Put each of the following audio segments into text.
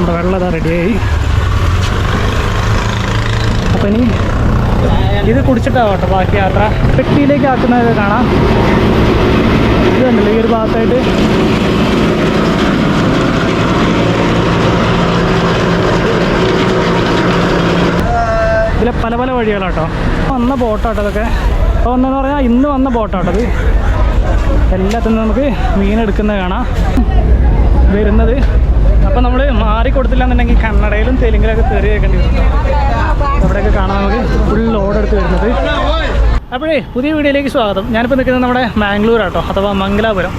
നമ്മുടെ വെള്ളം ഇതാ റെഡിയായി. അപ്പം ഇനി ഇത് കുടിച്ചിട്ടാവട്ടെ ബാക്കി യാത്ര. പെട്ടിയിലേക്ക് ആക്കുന്നത് കാണാം. ഇത് കണ്ടില്ല ഈ ഒരു ഭാഗത്തായിട്ട്. ഇതിലെ പല പല വഴികളാട്ടോ. വന്ന ബോട്ടാട്ടോ ഇതൊക്കെ. അപ്പോൾ വന്നതെന്ന് പറഞ്ഞാൽ ഇന്ന് വന്ന ബോട്ടാട്ടോ ഇത്. എല്ലാത്തിനും നമുക്ക് മീൻ എടുക്കുന്നത് കാണാം. വരുന്നത് അപ്പോൾ നമ്മൾ മാറി കൊടുത്തില്ല എന്നുണ്ടെങ്കിൽ കന്നഡയിലും തെലുങ്കിലൊക്കെ തെറി കേൾക്കേണ്ടി വരും. അവിടെയൊക്കെ കാണാൻ നമുക്ക് ഫുൾ ലോഡ് എടുത്ത് വരുന്നത്. അപ്പോഴേ പുതിയ വീഡിയോയിലേക്ക് സ്വാഗതം. ഞാനിപ്പോൾ നിൽക്കുന്നത് നമ്മുടെ മാംഗ്ലൂർ ആട്ടോ അഥവാ മംഗലാപുരം.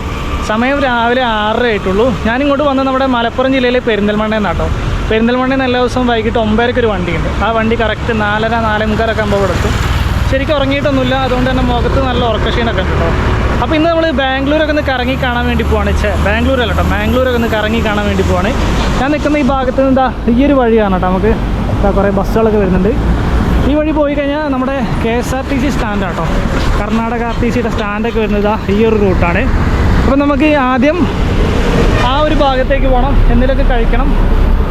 സമയം രാവിലെ ആറര ആയിട്ടുള്ളൂ. ഞാനിങ്ങോട്ട് വന്നത് നമ്മുടെ മലപ്പുറം ജില്ലയിലെ പെരിന്തൽമണ്ണയിൽ നിന്നാട്ടോ പെരിന്തൽമണ്ണയിൽ എല്ലാ ദിവസവും വൈകിട്ട് ഒമ്പതരക്ക് ഒരു വണ്ടിയുണ്ട്. ആ വണ്ടി കറക്റ്റ് നാലര നാലേ മുക്കാലൊക്കെ ആകുമ്പോൾ കൊടുക്കും ശരിക്കും ഉറങ്ങിയിട്ടൊന്നുമില്ല. അതുകൊണ്ട് തന്നെ മുഖത്ത് നല്ല ഉറക്കക്ഷീണൊക്കെ ഉണ്ട് കേട്ടോ. അപ്പോൾ ഇന്ന് നമ്മൾ ബാംഗ്ലൂരൊക്കെ ഒന്ന് കറങ്ങി കാണാൻ വേണ്ടി പോവാണ്. ചേ ബാംഗ്ലൂർ അല്ല കേട്ടോ ബാംഗ്ലൂരൊക്കെ ഒന്ന് കറങ്ങി കാണാൻ വേണ്ടി പോവാണ്. ഞാൻ നിൽക്കുന്ന ഈ ഭാഗത്ത് നിന്ന് എന്താ ഈ ഒരു വഴിയാണ് കേട്ടോ നമുക്ക് കുറേ ബസ്സുകളൊക്കെ വരുന്നുണ്ട്. ഈ വഴി പോയി കഴിഞ്ഞാൽ നമ്മുടെ K S R T C stand കേട്ടോ കർണാടക ആർ ടി സിയുടെ സ്റ്റാൻഡൊക്കെ വരുന്നത് ഈ ഒരു റൂട്ടാണ് അപ്പം നമുക്ക് ആദ്യം ആ ഒരു ഭാഗത്തേക്ക് പോകണം എന്തെങ്കിലുമൊക്കെ കഴിക്കണം.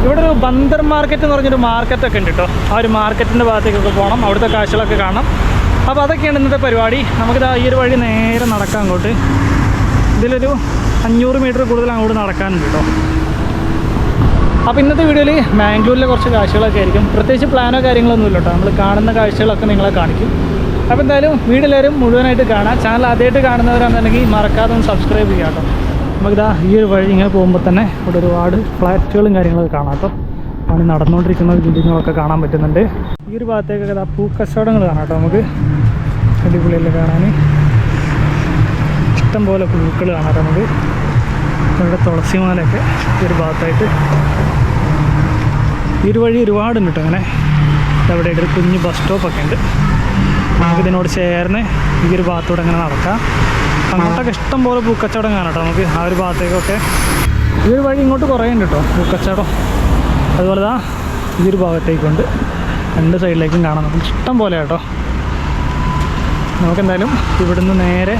ഇവിടെ ഒരു ബന്ദർ മാർക്കറ്റ് എന്ന് പറഞ്ഞൊരു മാർക്കറ്റൊക്കെ ഉണ്ട് കേട്ടോ ആ ഒരു മാർക്കറ്റിന്റെ ഭാഗത്തേക്കൊക്കെ പോകണം അവിടുത്തെ കാഴ്ചകളൊക്കെ കാണാം അപ്പോൾ അതൊക്കെയാണ് ഇന്നത്തെ പരിപാടി. നമുക്കിത് ഈ ഒരു വഴി നേരെ നടക്കാം അങ്ങോട്ട്. ഇതിലൊരു അഞ്ഞൂറ് മീറ്റർ കൂടുതൽ അങ്ങോട്ട് നടക്കാനുണ്ട് കേട്ടോ അപ്പോൾ ഇന്നത്തെ വീഡിയോയിൽ മാംഗ്ലൂരിലെ കുറച്ച് കാഴ്ചകളൊക്കെ ആയിരിക്കും. പ്രത്യേകിച്ച് പ്ലാനോ കാര്യങ്ങളൊന്നും ഇല്ല കേട്ടോ നമ്മൾ കാണുന്ന കാഴ്ചകളൊക്കെ നിങ്ങളെ കാണിക്കും. അപ്പോൾ എന്തായാലും വീഡിയോയിലാരും മുഴുവനായിട്ട് കാണാം. ചാനൽ ആദ്യമായിട്ട് കാണുന്നവരാണെന്നുണ്ടെങ്കിൽ മറക്കാതെ ഒന്ന് സബ്സ്ക്രൈബ് ചെയ്യാം കേട്ടോ നമുക്കിതാ ഈ ഒരു വഴി ഇങ്ങനെ പോകുമ്പോൾ തന്നെ ഇവിടെ ഒരുപാട് ഫ്ലാറ്റുകളും കാര്യങ്ങളൊക്കെ കാണാം കേട്ടോ പണി നടന്നുകൊണ്ടിരിക്കുന്ന ബിൽഡിങ്ങുകളൊക്കെ കാണാൻ പറ്റുന്നുണ്ട്. ഈ ഒരു ഭാഗത്തേക്കൊക്കെ ആ പൂക്കച്ചവടങ്ങൾ കാണാം കേട്ടോ നമുക്ക്. അടിപൊളിയല്ലേ കാണാൻ. ഇഷ്ടം പോലെ പൂക്കൾ കാണാം നമുക്ക്. ഇവിടെ തുളസിമാലയൊക്കെ ഈ ഒരു ഭാഗത്തായിട്ട്. ഈ ഒരു വഴി ഒരുപാടുണ്ട് കേട്ടോ അങ്ങനെ. അവിടെ ഒരു കുഞ്ഞ് ബസ് സ്റ്റോപ്പൊക്കെ ഉണ്ട്. നമുക്ക് ഇതിനോട് ചേർന്ന് ഈ ഒരു ഭാഗത്തൂടെ അങ്ങനെ നടക്കാം. അങ്ങോട്ടൊക്കെ ഇഷ്ടം പോലെ പൂക്കച്ചവടം കാണാം കേട്ടോ നമുക്ക് ആ ഒരു ഭാഗത്തേക്കൊക്കെ. ഈ ഒരു വഴി ഇങ്ങോട്ട് കുറേ ഉണ്ട് കേട്ടോ പൂക്കച്ചവടം. അതുപോലെ ദാ ഈ ഒരു ഭാഗത്തേക്കുണ്ട്. രണ്ട് സൈഡിലേക്കും കാണാം. നമുക്ക് ഇഷ്ടം പോലെ കേട്ടോ. നമുക്കെന്തായാലും ഇവിടുന്ന് നേരെ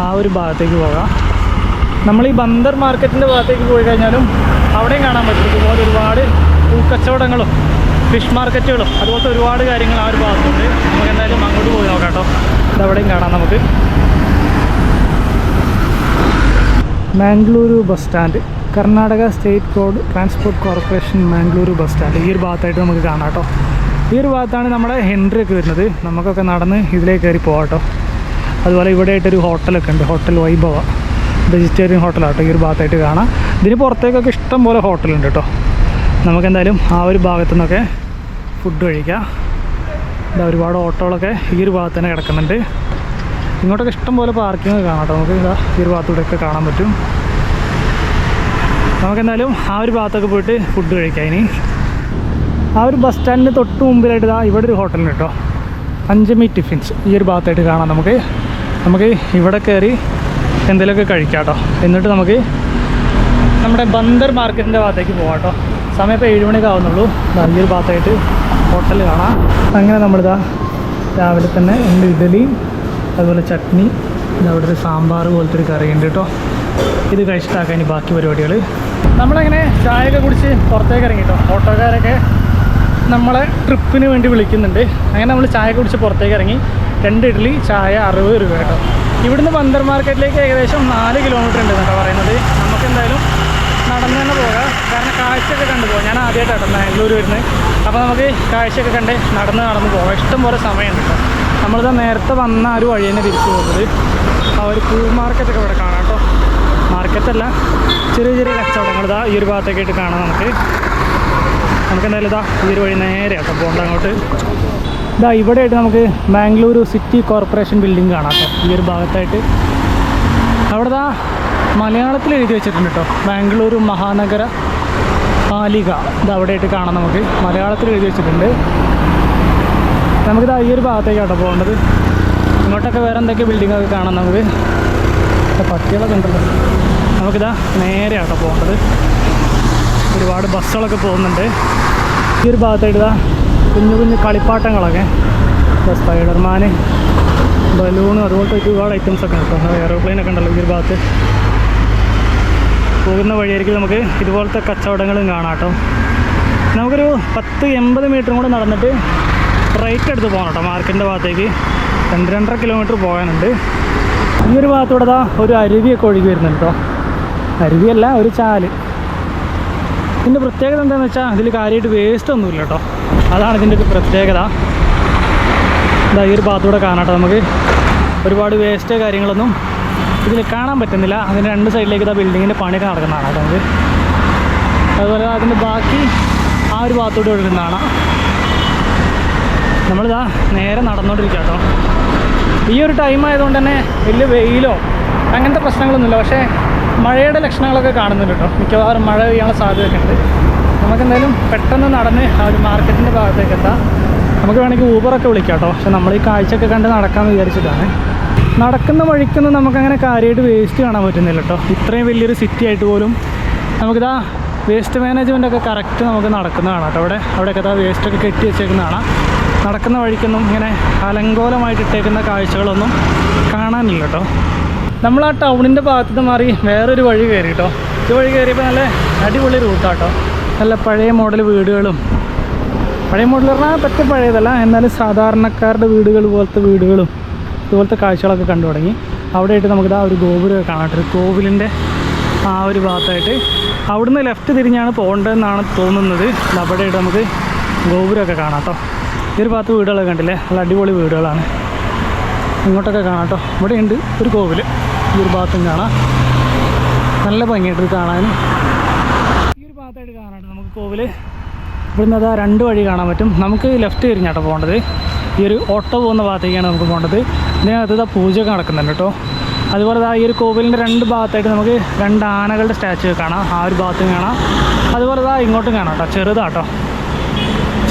ആ ഒരു ഭാഗത്തേക്ക് പോകാം. നമ്മൾ ഈ ബന്ദർ മാർക്കറ്റിന്റെ ഭാഗത്തേക്ക് പോയി കഴിഞ്ഞാലും അവിടെയും കാണാൻ പറ്റും. ഇതുപോലെ ഒരുപാട് പൂക്കച്ചവടങ്ങളും ഫിഷ് മാർക്കറ്റുകളും അതുപോലത്തെ ഒരുപാട് കാര്യങ്ങൾ ആ ഒരു ഭാഗത്തുണ്ട്. നമുക്ക് എന്തായാലും അങ്ങോട്ട് പോയി നോക്കാം കേട്ടോ. ഇതവിടെയും കാണാം നമുക്ക്. Mangaluru bus stand. Karnataka state road transport corporation Mangaluru bus stand. ഈ ഒരു ഭാഗത്തായിട്ട് നമുക്ക് കാണാം കേട്ടോ. ഈ ഒരു ഭാഗത്താണ് നമ്മുടെ ഹെൻറി ഒക്കെ വരുന്നത്. നമുക്കൊക്കെ നടന്ന് ഇതിലേക്ക് കയറി പോകാം കേട്ടോ. അതുപോലെ ഇവിടെ ആയിട്ടൊരു ഹോട്ടലൊക്കെ ഉണ്ട്. ഹോട്ടൽ വൈഭവ. വെജിറ്റേറിയൻ ഹോട്ടലാട്ടോ ഈ ഒരു ഭാഗത്തായിട്ട് കാണാം. ഇതിന് പുറത്തേക്കൊക്കെ ഇഷ്ടം പോലെ ഹോട്ടലുണ്ട് കേട്ടോ. നമുക്കെന്തായാലും ആ ഒരു ഭാഗത്തു നിന്നൊക്കെ ഫുഡ് കഴിക്കാം. ഇതാ ഒരുപാട് ഓട്ടോകളൊക്കെ ഈ ഒരു ഭാഗത്ത് തന്നെ കിടക്കുന്നുണ്ട്. ഇങ്ങോട്ടൊക്കെ ഇഷ്ടം പോലെ പാർക്കിംഗ് കാണാം കേട്ടോ. നമുക്ക് ഈ ഒരു ഭാഗത്തൂടെയൊക്കെ കാണാൻ പറ്റും. നമുക്കെന്തായാലും ആ ഒരു ഭാഗത്തൊക്കെ പോയിട്ട് ഫുഡ് കഴിക്കാം ഇനി. ആ ഒരു ബസ് സ്റ്റാൻഡിന് തൊട്ട് മുമ്പിലായിട്ട് ഇതാ ഇവിടെ ഒരു ഹോട്ടലുണ്ട് കേട്ടോ പഞ്ചമി ടിഫിൻസ് ഈ ഒരു ഭാഗത്തായിട്ട് കാണാം നമുക്ക്. നമുക്ക് ഇവിടെ കയറി എന്തെങ്കിലുമൊക്കെ കഴിക്കാം കേട്ടോ എന്നിട്ട് നമുക്ക് നമ്മുടെ ബന്ദർ മാർക്കറ്റിന്റെ ഭാഗത്തേക്ക് പോകാം കേട്ടോ സമയം ഇപ്പോൾ ഏഴ് മണിയൊക്കെ ആവുന്നുള്ളൂ. ഇതാ ഈ ഒരു ഭാഗത്തായിട്ട് ഹോട്ടൽ കാണാം. അങ്ങനെ നമ്മളിതാ രാവിലെ തന്നെ ഉണ്ട് ഇഡലി അതുപോലെ ചട്നി അവിടെ ഒരു സാമ്പാർ പോലത്തെ ഒരു കറിയുണ്ട് കേട്ടോ ഇത് കഴിച്ചിട്ടാക്കാം ഇനി ബാക്കി പരിപാടികൾ. നമ്മളങ്ങനെ ചായയൊക്കെ കുടിച്ച് പുറത്തേക്ക് ഇറങ്ങി കേട്ടോ ഓട്ടോക്കാരൊക്കെ നമ്മളെ ട്രിപ്പിന് വേണ്ടി വിളിക്കുന്നുണ്ട്. അങ്ങനെ നമ്മൾ ചായ കുടിച്ച് പുറത്തേക്ക് ഇറങ്ങി. രണ്ട് ഇഡ്ഡലി ചായ അറുപത് രൂപ കേട്ടോ. ഇവിടുന്ന് ബന്ദർ മാർക്കറ്റിലേക്ക് ഏകദേശം നാല് കിലോമീറ്റർ ഉണ്ട് എന്നൊക്കെ പറയുന്നത്. നമുക്ക് എന്തായാലും നടന്നു തന്നെ പോകാം. കാരണം കാഴ്ചയൊക്കെ കണ്ടു പോകാം. ഞാൻ ആദ്യമായിട്ടാണ് ബാംഗ്ലൂർ വരുന്നത്. അപ്പോൾ നമുക്ക് കാഴ്ചയൊക്കെ കണ്ട് നടന്ന് നടന്ന് പോകാം. ഇഷ്ടം പോലെ സമയമുണ്ട് കേട്ടോ. നമ്മളിതാ നേരത്തെ വന്ന ആ ഒരു വഴി തന്നെ തിരിച്ചു പോകുന്നത്. ആ ഒരു പൂ മാർക്കറ്റൊക്കെ ഇവിടെ കാണാം. കേട്ടോ മാർക്കറ്റല്ല. ചെറിയ ചെറിയ കച്ചവടങ്ങൾ ഇതാ ഈ ഒരു ഭാഗത്തേക്കായിട്ട് കാണാം നമുക്ക്. നമുക്ക് എന്തായാലും ഇതാ ഈ ഒരു വഴി നേരെ കേട്ടോ പോകണ്ട അങ്ങോട്ട്. ഇതാ ഇവിടെയായിട്ട് നമുക്ക് ബാംഗ്ലൂരു സിറ്റി കോർപ്പറേഷൻ ബിൽഡിംഗ് കാണാം ഈ ഒരു ഭാഗത്തായിട്ട്. അവിടെ ദാ മലയാളത്തിൽ എഴുതി വെച്ചിട്ടുണ്ട് കേട്ടോ. ബാംഗ്ലൂരു മഹാനഗര പാലിക. ഇത് അവിടെയായിട്ട് കാണാം നമുക്ക്. മലയാളത്തിൽ എഴുതി വെച്ചിട്ടുണ്ട്. നമുക്കിതാ ഈ ഒരു ഭാഗത്തേക്കാട്ടോ പോകേണ്ടത്. ഇങ്ങോട്ടൊക്കെ വേറെ എന്തൊക്കെ ബിൽഡിങ്ങൊക്കെ കാണാം നമുക്ക്. പട്ടികളൊക്കെ ഉണ്ടല്ലോ. നമുക്കിതാ നേരെ ആട്ടോ പോകേണ്ടത്. ഒരുപാട് ബസ്സുകളൊക്കെ പോകുന്നുണ്ട്. ഈ ഒരു ഭാഗത്തായിട്ട് ഇതാ കുഞ്ഞു കുഞ്ഞു കളിപ്പാട്ടങ്ങളൊക്കെ. സ്പൈഡർമാൻ ബലൂണ് അതുപോലത്തെ ഒരുപാട് ഐറ്റംസ് ഒക്കെ ഉണ്ട് ഒക്കെ ഉണ്ടല്ലോ ഈ ഒരു ഭാഗത്ത്. പോകുന്ന വഴിയായിരിക്കും നമുക്ക് ഇതുപോലത്തെ കച്ചവടങ്ങളും കാണാം കേട്ടോ. നമുക്കൊരു പത്ത് എൺപത് മീറ്ററും കൂടെ നടന്നിട്ട് റൈറ്റ് എടുത്ത് പോകണം കേട്ടോ മാർക്കറ്റിന്റെ ഭാഗത്തേക്ക്. രണ്ട് രണ്ടര കിലോമീറ്റർ പോകാനുണ്ട്. ഈ ഒരു ഭാഗത്തൂടെ ഒരു അരുവിയൊക്കെ ഒഴുകി വരുന്നുണ്ട് കേട്ടോ. അരുവിയല്ല ഒരു ചാൽ. ഇതിന്റെ പ്രത്യേകത എന്താണെന്ന് വെച്ചാൽ ഇതിൽ കാര്യമായിട്ട് വേസ്റ്റ് ഒന്നുമില്ല കേട്ടോ അതാണ് ഇതിന്റെ ഒരു പ്രത്യേകത. ഇതാ ഈ ഒരു ഭാഗത്തൂടെ കാണാട്ടോ നമുക്ക്. ഒരുപാട് വേസ്റ്റ് കാര്യങ്ങളൊന്നും ഇതിൽ കാണാൻ പറ്റുന്നില്ല. അതിന്റെ രണ്ട് സൈഡിലേക്ക് ഇതാ ബിൽഡിങ്ങിന്റെ പണിയൊക്കെ നടക്കുന്നതാണ് കേട്ടോ നമുക്ക്. അതുപോലെ അതിന്റെ ബാക്കി ആ ഒരു ഭാഗത്തൂടെ ഒഴുകുന്നതാണ് നമ്മളിതാ നേരെ നടന്നുകൊണ്ടിരിക്കുക കേട്ടോ ഈ ഒരു ടൈം ആയതുകൊണ്ട് തന്നെ വലിയ വെയിലോ അങ്ങനത്തെ പ്രശ്നങ്ങളൊന്നുമില്ല. പക്ഷേ മഴയുടെ ലക്ഷണങ്ങളൊക്കെ കാണുന്നുണ്ട് കേട്ടോ. മിക്കവാറും മഴ പെയ്യാനുള്ള സാധ്യതയൊക്കെ ഉണ്ട് നമുക്കെന്തായാലും പെട്ടെന്ന് നടന്ന് ആ ഒരു മാർക്കറ്റിന്റെ ഭാഗത്തേക്ക് എത്താം. നമുക്ക് വേണമെങ്കിൽ ഊബറൊക്കെ വിളിക്കാം കേട്ടോ. പക്ഷെ നമ്മൾ ഈ കാഴ്ചയൊക്കെ കണ്ട് നടക്കാമെന്ന് വിചാരിച്ചിട്ടാണ്. നടക്കുന്ന വഴിക്കൊന്നും നമുക്കങ്ങനെ കാര്യമായിട്ട് വേസ്റ്റ് കാണാൻ പറ്റുന്നില്ല കേട്ടോ. ഇത്രയും വലിയൊരു സിറ്റി ആയിട്ട് പോലും നമുക്കിതാ വേസ്റ്റ് മാനേജ്മെന്റ് ഒക്കെ കറക്റ്റ് നമുക്ക് നടക്കുന്നതാണ് കേട്ടോ. അവിടെ അവിടെയൊക്കെ ഇതാ വേസ്റ്റൊക്കെ കെട്ടി വെച്ചേക്കുന്നതാണ്. നടക്കുന്ന വഴിക്കൊന്നും ഇങ്ങനെ അലങ്കോലമായിട്ട് ഇട്ടേക്കുന്ന കാഴ്ചകളൊന്നും കാണാനില്ല കേട്ടോ. നമ്മൾ ആ ടൗണിന്റെ ഭാഗത്ത് മാറി വേറൊരു വഴി കയറി കേട്ടോ ഈ വഴി കയറിയപ്പോൾ നല്ല അടിപൊളി റൂട്ടാട്ടോ നല്ല പഴയ മോഡൽ വീടുകളും. പഴയ മോഡൽ പറഞ്ഞാൽ പറ്റ പഴയതല്ല എന്നാലും സാധാരണക്കാരുടെ വീടുകൾ പോലത്തെ വീടുകളും ഇതുപോലത്തെ കാഴ്ചകളൊക്കെ കണ്ടു തുടങ്ങി. അവിടെയായിട്ട് നമുക്കിതാ ഒരു ഗോപുരമൊക്കെ കാണാം. ഒരു കോവിലിന്റെ ആ ഒരു ഭാഗത്തായിട്ട് അവിടുന്ന് ലെഫ്റ്റ് തിരിഞ്ഞാണ് പോകേണ്ടതെന്നാണ് തോന്നുന്നത്. അവിടെ അവിടെയായിട്ട് നമുക്ക് ഗോപുരമൊക്കെ കാണാം കേട്ടോ ഈ ഒരു ഭാഗത്ത് വീടുകളൊക്കെ കണ്ടില്ലേ? നല്ല അടിപൊളി വീടുകളാണ്. ഇങ്ങോട്ടൊക്കെ കാണാം കേട്ടോ ഇവിടെയുണ്ട് ഒരു കോവിൽ ഈ ഒരു ഭാഗത്തും കാണാം. നല്ല ഭംഗിയായിട്ട് കാണാൻ ഈ ഒരു ഭാഗത്തായിട്ട് കാണാം നമുക്ക് കോവിൽ ഇവിടുന്ന് അതാ രണ്ട് വഴി കാണാൻ പറ്റും. നമുക്ക് ലെഫ്റ്റ് തിരിഞ്ഞാട്ടോ പോകേണ്ടത്. ഈ ഒരു ഓട്ടോ പോകുന്ന ഭാഗത്തേക്കാണ് നമുക്ക് പോകേണ്ടത്. ഇതിനകത്ത് ഇതാ പൂജയൊക്കെ നടക്കുന്നുണ്ട് കേട്ടോ. അതുപോലെ ദാ ഈ ഒരു കോവിലിന്റെ രണ്ട് ഭാഗത്തായിട്ട് നമുക്ക് രണ്ട് ആനകളുടെ സ്റ്റാച്ചു കാണാം. ആ ഒരു ഭാഗത്തും കാണാം. അതുപോലെ ഇതാ ഇങ്ങോട്ടും കാണാം കേട്ടോ. ചെറുതാട്ടോ.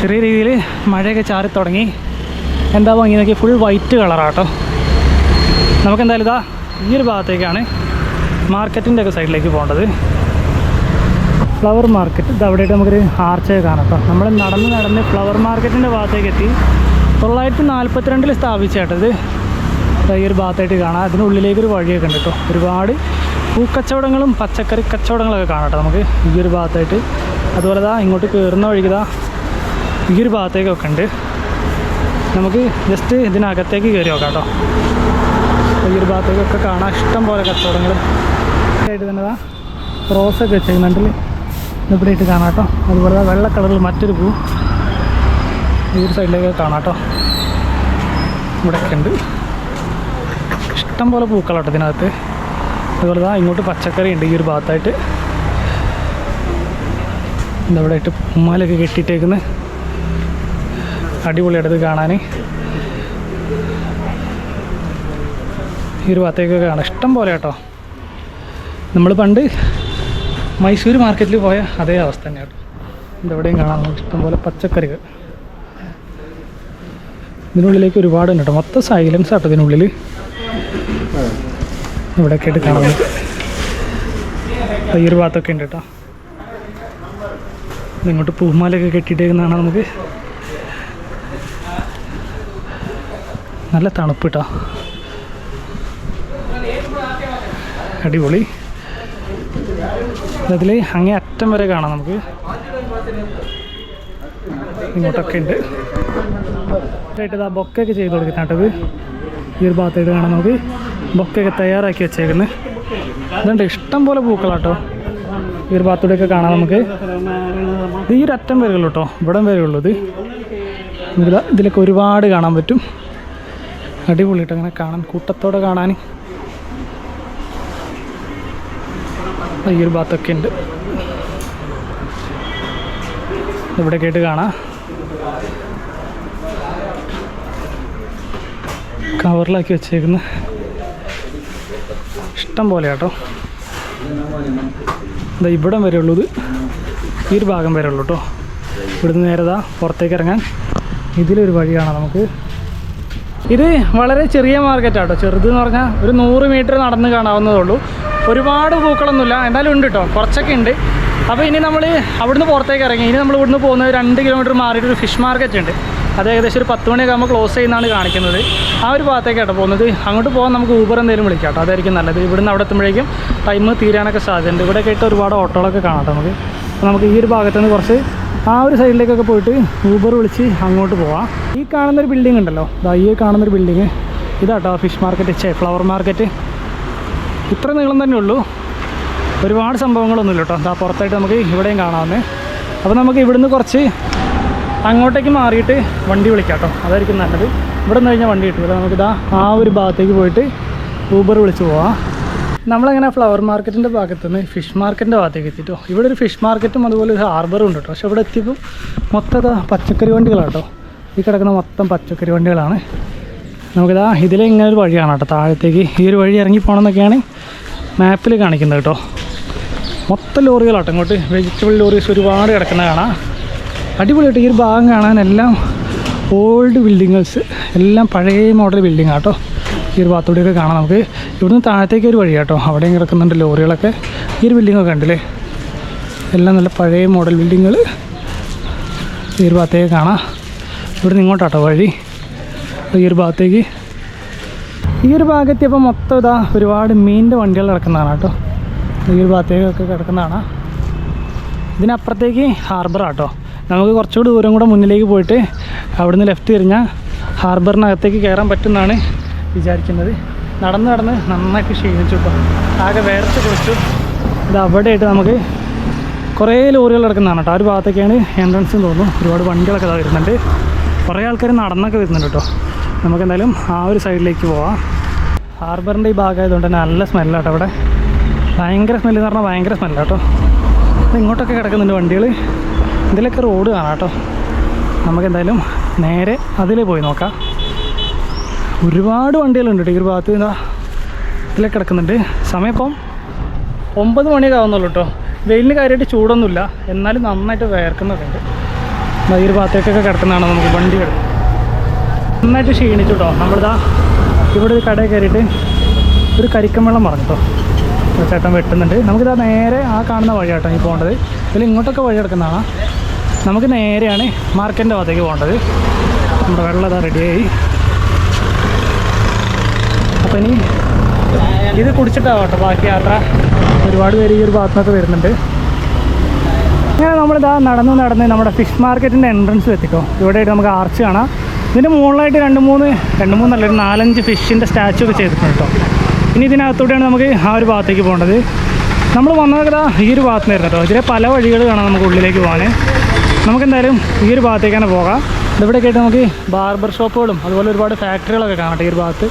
ചെറിയ രീതിയിൽ മഴയൊക്കെ ചാറി തുടങ്ങി എന്താ ഭംഗി നോക്കി ഫുൾ വൈറ്റ് കളറാട്ടോ നമുക്ക് എന്തായാലും ഇതാ ഈ ഒരു ഭാഗത്തേക്കാണ് മാർക്കറ്റിന്റെ ഒക്കെ സൈഡിലേക്ക് പോകേണ്ടത്. ഫ്ലവർ മാർക്കറ്റ് ഇത് അവിടെയായിട്ട് നമുക്കൊരു ആർച്ചയൊക്കെ കാണാം നമ്മൾ നടന്ന് നടന്ന് ഫ്ലവർ മാർക്കറ്റിന്റെ ഭാഗത്തേക്ക് എത്തി. തൊള്ളായിരത്തി നാൽപ്പത്തിരണ്ടിൽ സ്ഥാപിച്ചേട്ടോ ഇത്. ഈ ഒരു ഭാഗത്തായിട്ട് കാണാം. അതിനുള്ളിലേക്കൊരു വഴിയൊക്കെ ഉണ്ട് കേട്ടോ ഒരുപാട് പൂക്കച്ചവടങ്ങളും പച്ചക്കറി കച്ചവടങ്ങളൊക്കെ കാണാം കേട്ടോ നമുക്ക് ഈ ഒരു ഭാഗത്തായിട്ട്. അതുപോലെ ദാ ഇങ്ങോട്ട് കയറുന്ന വഴിക്ക് ഈ ഒരു ഭാഗത്തേക്കൊക്കെ ഉണ്ട്. നമുക്ക് ജസ്റ്റ് ഇതിനകത്തേക്ക് കയറി നോക്കാം കേട്ടോ ഈ ഒരു ഭാഗത്തേക്കൊക്കെ കാണാൻ ഇഷ്ടം പോലെ കച്ചവടങ്ങൾ ആയിട്ട് തന്നെ ദാ റോസൊക്കെ വെച്ചേക്കുന്നുണ്ടിൽ ഇവിടെ ഇട്ട് കാണാം കേട്ടോ. അതുപോലെ വെള്ള കളറിൽ മറ്റൊരു പൂ ഈ ഒരു സൈഡിലേക്ക് കാണാം കേട്ടോ. ഇവിടെയൊക്കെ ഉണ്ട് ഇഷ്ടം പോലെ പൂക്കളാട്ടോ ഇതിനകത്ത്. അതുപോലെ തന്നെ ഇങ്ങോട്ട് പച്ചക്കറി ഉണ്ട് ഈ ഒരു ഭാഗത്തായിട്ട്. ഇതവിടെ ഇട്ട് പൂമാലൊക്കെ കെട്ടിയിട്ടേക്കുന്നത് അടിപൊളിയായിട്ട് ഇത് കാണാൻ ഈ ഒരു ഭാഗത്തേക്കൊക്കെ കാണാം. ഇഷ്ടം പോലെ കേട്ടോ. നമ്മൾ പണ്ട് മൈസൂർ മാർക്കറ്റിൽ പോയ അതേ അവസ്ഥ തന്നെയാണ് ഇതെവിടെയും കാണാം. നമുക്ക് ഇഷ്ടം പോലെ പച്ചക്കറികൾ. ഇതിനുള്ളിലേക്ക് ഒരുപാട് ഉണ്ട് കേട്ടോ. മൊത്തം സൈലൻസ് ആട്ടോ ഇതിനുള്ളിൽ ഇവിടെയൊക്കെ ആയിട്ട് കാണാം. ഈ ഒരു ഭാഗത്തൊക്കെ ഉണ്ട് കേട്ടോ. ഇങ്ങോട്ട് പൂമാലൊക്കെ കെട്ടിയിട്ടേക്കുന്നതാണ് നമുക്ക്. നല്ല തണുപ്പ് കേട്ടോ. അടിപൊളി. അതിൽ അങ്ങേ അറ്റം വരെ കാണാം നമുക്ക്. ഇങ്ങോട്ടൊക്കെ ഉണ്ട്. ആയിട്ട് ഇതാ ബൊക്കൊക്കെ ചെയ്ത് കൊടുക്കുന്നുണ്ടത് ഈ ഒരു ഭാഗത്തായിട്ട് കാണാം നമുക്ക്. ബൊക്കൊക്കെ തയ്യാറാക്കി വെച്ചേക്കുന്നത് അതുകൊണ്ട് ഇഷ്ടം പോലെ പൂക്കളാട്ടോ ഈ ഒരു ഭാഗത്തൂടെയൊക്കെ കാണാം നമുക്ക്. ഇത് ഈ ഒരു അറ്റം വരെയുള്ളൂ കേട്ടോ. ഇവിടം വരെയുള്ളൂ ഇത്. ഇതിലൊക്കെ ഒരുപാട് കാണാൻ പറ്റും. അടിപൊളിയിട്ട് അങ്ങനെ കാണാൻ കൂട്ടത്തോടെ കാണാൻ. ഈ ഒരു ഭാഗത്തൊക്കെ ഉണ്ട്. ഇവിടെ കേട്ട് കാണാം. കവറിലാക്കി വെച്ചേക്കുന്ന. ഇഷ്ടം പോലെ കേട്ടോ. ഇതാ ഇവിടം വരെ ഉള്ളത് ഈ ഒരു ഭാഗം വരെ ഉള്ളൂ കേട്ടോ. ഇവിടുന്ന് നേരതാ പുറത്തേക്ക് ഇറങ്ങാൻ. ഇതിലൊരു വഴി കാണാം നമുക്ക്. ഇത് വളരെ ചെറിയ മാർക്കറ്റാട്ടോ ചെറുത് എന്ന് പറഞ്ഞാൽ ഒരു നൂറ് മീറ്റർ നടന്ന് കാണാവുന്നതേ ഉള്ളൂ. ഒരുപാട് പൂക്കളൊന്നുമില്ല. എന്തായാലും ഉണ്ട് കേട്ടോ കുറച്ചൊക്കെ ഉണ്ട്. അപ്പോൾ ഇനി നമ്മൾ അവിടുന്ന് പുറത്തേക്ക് ഇറങ്ങി. ഇനി നമ്മൾ ഇവിടുന്ന് പോകുന്നത് രണ്ട് കിലോമീറ്റർ മാറിയിട്ട് ഒരു ഫിഷ് മാർക്കറ്റ് ഉണ്ട്. അത് ഏകദേശം ഒരു പത്ത് മണിയൊക്കെ ആകുമ്പോൾ ക്ലോസ് ചെയ്യുന്നതാണ് കാണിക്കുന്നത്. ആ ഒരു ഭാഗത്തേക്കാട്ടോ പോകുന്നത്. അങ്ങോട്ട് പോകാൻ നമുക്ക് ഊബർ എന്തെങ്കിലും വിളിക്കാം കേട്ടോ അതായിരിക്കും നല്ലത്. ഇവിടുന്ന് അവിടെ എത്തുമ്പോഴേക്കും ടൈം തീരാനൊക്കെ സാധ്യതയുണ്ട്. ഇവിടെ കേട്ട് ഒരുപാട് ഓട്ടോകളൊക്കെ കാണാം നമുക്ക്. അപ്പോൾ നമുക്ക് ഈ ഒരു ഭാഗത്ത് നിന്ന് കുറച്ച് ആ ഒരു സൈഡിലേക്കൊക്കെ പോയിട്ട് ഊബർ വിളിച്ച് അങ്ങോട്ട് പോവാം. ഈ കാണുന്നൊരു ബിൽഡിംഗ് ഉണ്ടല്ലോ. ഈ കാണുന്നൊരു ബിൽഡിങ് ഇതാട്ടോ ഫിഷ് മാർക്കറ്റ് ചേ ഫ്ലവർ മാർക്കറ്റ് ഇത്ര നീളം തന്നെ ഉള്ളൂ. ഒരുപാട് സംഭവങ്ങളൊന്നുമില്ല കേട്ടോ. ആ പുറത്തായിട്ട് നമുക്ക് ഇവിടെയും കാണാവുന്നത് അപ്പോൾ നമുക്ക് ഇവിടുന്ന് കുറച്ച് അങ്ങോട്ടേക്ക് മാറിയിട്ട് വണ്ടി വിളിക്കാം കേട്ടോ. അതായിരിക്കും നല്ലത്. ഇവിടെ നിന്ന് കഴിഞ്ഞാൽ വണ്ടി കിട്ടില്ല നമുക്കിതാ ആ ഒരു ഭാഗത്തേക്ക് പോയിട്ട് ഊബർ വിളിച്ച് പോവാം. നമ്മളങ്ങനെ ഫ്ലവർ മാർക്കറ്റിന്റെ ഭാഗത്ത് നിന്ന് ഫിഷ് മാർക്കറ്റിന്റെ ഭാഗത്തേക്ക് എത്തിട്ടോ. ഇവിടെ ഒരു ഫിഷ് മാർക്കറ്റും അതുപോലെ ഒരു ഹാർബറും ഉണ്ട് കേട്ടോ. പക്ഷേ ഇവിടെ എത്തിയപ്പോൾ മൊത്തം പച്ചക്കറി വണ്ടികളാണ് കേട്ടോ. ഈ കിടക്കുന്ന മൊത്തം പച്ചക്കറി വണ്ടികളാണ്. നമുക്കിതാ ഇതിലെ ഇങ്ങനെ ഒരു വഴിയാണ് കേട്ടോ താഴത്തേക്ക് ഈ ഒരു വഴി ഇറങ്ങി പോകണമെന്നൊക്കെയാണ് മാപ്പിൽ കാണിക്കുന്നത് കേട്ടോ. മൊത്തം ലോറികളാട്ടോ ഇങ്ങോട്ട് വെജിറ്റബിൾ ലോറീസ് ഒരുപാട് കിടക്കുന്ന കാണാം. അടിപൊളിയായിട്ട് ഈ ഒരു ഭാഗം കാണാൻ എല്ലാം ഓൾഡ് ബിൽഡിങ്ങേഴ്സ് എല്ലാം പഴയ മോഡൽ ബിൽഡിംഗ് ആട്ടോ ഈ ഒരു ഭാഗത്തൂടെയൊക്കെ കാണാം നമുക്ക്. ഇവിടുന്ന് താഴത്തേക്ക് ഒരു വഴി കേട്ടോ അവിടെയും കിടക്കുന്നുണ്ട് ലോറികളൊക്കെ. ഈ ഒരു ബിൽഡിങ്ങൊക്കെ ഉണ്ടല്ലേ എല്ലാം നല്ല പഴയ മോഡൽ ബിൽഡിങ്ങുകൾ ഈ ഒരു ഭാഗത്തേക്ക് കാണാം. ഇവിടുന്ന് ഇങ്ങോട്ടാട്ടോ വഴി. ഈ ഒരു ഭാഗത്തേക്ക്. ഈ ഒരു ഭാഗത്തെത്തിയപ്പോൾ മൊത്തം ഇതാ ഒരുപാട് മീനിന്റെ വണ്ടികൾ കിടക്കുന്നതാണ് കേട്ടോ. ഈ ഒരു ഭാഗത്തേക്കൊക്കെ കിടക്കുന്നതാണ്. ഇതിനപ്പുറത്തേക്ക് ഹാർബറാട്ടോ നമുക്ക് കുറച്ചുകൂടി ദൂരം കൂടെ മുന്നിലേക്ക് പോയിട്ട് അവിടുന്ന് ലെഫ്റ്റ് തിരിഞ്ഞാൽ ഹാർബറിനകത്തേക്ക് കയറാൻ പറ്റുമെന്നാണ് വിചാരിക്കുന്നത്. നടന്ന് നടന്ന് നന്നായിട്ട് ക്ഷീണിച്ചു കേട്ടോ. ആകെ വേർത്ത് കുറിച്ചു ഇത് അവിടെയായിട്ട് നമുക്ക് കുറേ ലോറികൾ കിടക്കുന്നതാണ് കേട്ടോ. ആ ഒരു ഭാഗത്തേക്കാണ് എൻട്രൻസ് തോന്നുന്നു. ഒരുപാട് വണ്ടികളൊക്കെ വരുന്നുണ്ട്. കുറേ ആൾക്കാർ നടന്നൊക്കെ വരുന്നുണ്ട് കേട്ടോ. നമുക്ക് എന്തായാലും ആ ഒരു സൈഡിലേക്ക് പോവാം. ഹാർബറിന്റെ ഈ ഭാഗമായതുകൊണ്ട് തന്നെ നല്ല സ്മെല്ലാട്ടോ അവിടെ. ഭയങ്കര സ്മെല്ല് എന്ന് പറഞ്ഞാൽ ഭയങ്കര സ്മെല്ലാട്ടോ ഇങ്ങോട്ടൊക്കെ കിടക്കുന്നുണ്ട് വണ്ടികൾ ഇതിലൊക്കെ റോഡ് കാണാം കേട്ടോ നമുക്ക് എന്തായാലും നേരെ അതിൽ പോയി നോക്കാം. ഒരുപാട് വണ്ടികളുണ്ട് കേട്ടോ ഈ ഒരു ഭാഗത്ത്. ഇതാ ഇതിലൊക്കെ കിടക്കുന്നുണ്ട്. സമയം ഇപ്പം ഒമ്പത് മണിയൊക്കെ ആവുന്നുള്ളൂ കേട്ടോ വെയിലിന് കാര്യമായിട്ട് ചൂടൊന്നുമില്ല. എന്നാലും നന്നായിട്ട് വേർക്കുന്നൊക്കെ ഉണ്ട്. ഈ ഒരു ഭാഗത്തേക്കൊക്കെ കിടക്കുന്നതാണ് നമുക്ക് വണ്ടി കിടക്കുന്നത്. നന്നായിട്ട് ക്ഷീണിച്ചു കേട്ടോ നമ്മളിതാ ഇവിടെ ഒരു കടയിൽ കയറിയിട്ട് ഒരു കരിക്കൻ വെള്ളം പറഞ്ഞു കേട്ടോ ചേട്ടൻ വെട്ടുന്നുണ്ട്. നമുക്കിതാ നേരെ ആ കാണുന്ന വഴി കേട്ടോ ഈ പോകേണ്ടത്. ഇതിൽ ഇങ്ങോട്ടൊക്കെ വഴി കിടക്കുന്നതാണ് നമുക്ക് നേരെയാണ് മാർക്കറ്റിന്റെ ഭാഗത്തേക്ക് പോകേണ്ടത്. നമ്മുടെ വെള്ളം ഇതാ റെഡിയായി. അപ്പം ഇനി ഇത് കുടിച്ചിട്ടാണ് കേട്ടോ ബാക്കി യാത്ര ഒരുപാട് പേര് ഈ ഒരു ഭാഗത്തുനിന്നൊക്കെ വരുന്നുണ്ട്. അങ്ങനെ നമ്മളിതാ നടന്ന് നടന്ന് നമ്മുടെ ഫിഷ് മാർക്കറ്റിന്റെ എൻട്രൻസ് എത്തിക്കോ. ഇവിടെയായിട്ട് നമുക്ക് ആർച്ച് കാണാം. ഇതിന്റെ മുകളിലായിട്ട് രണ്ട് മൂന്ന് രണ്ട് മൂന്നല്ല ഒരു നാലഞ്ച് ഫിഷിന്റെ സ്റ്റാച്ചു ഒക്കെ ചെയ്തിട്ടുണ്ട് കേട്ടോ ഇനി ഇതിനകത്തൂടെയാണ് നമുക്ക് ആ ഒരു ഭാഗത്തേക്ക് പോകേണ്ടത്. നമ്മൾ വന്നത് ഈ ഒരു ഭാഗത്ത് നിന്ന് കേട്ടോ ഇതിലെ പല വഴികൾ കാണാം നമുക്ക് ഉള്ളിലേക്ക് പോകാൻ നമുക്ക് എന്തായാലും ഈ ഒരു ഭാഗത്തേക്കാണ് പോകാം. ഇവിടെയൊക്കെ ആയിട്ട് നമുക്ക് ബാർബർ ഷോപ്പുകളും അതുപോലെ ഒരുപാട് ഫാക്ടറികളൊക്കെ കാണട്ടെ ഈ ഒരു ഭാഗത്ത്.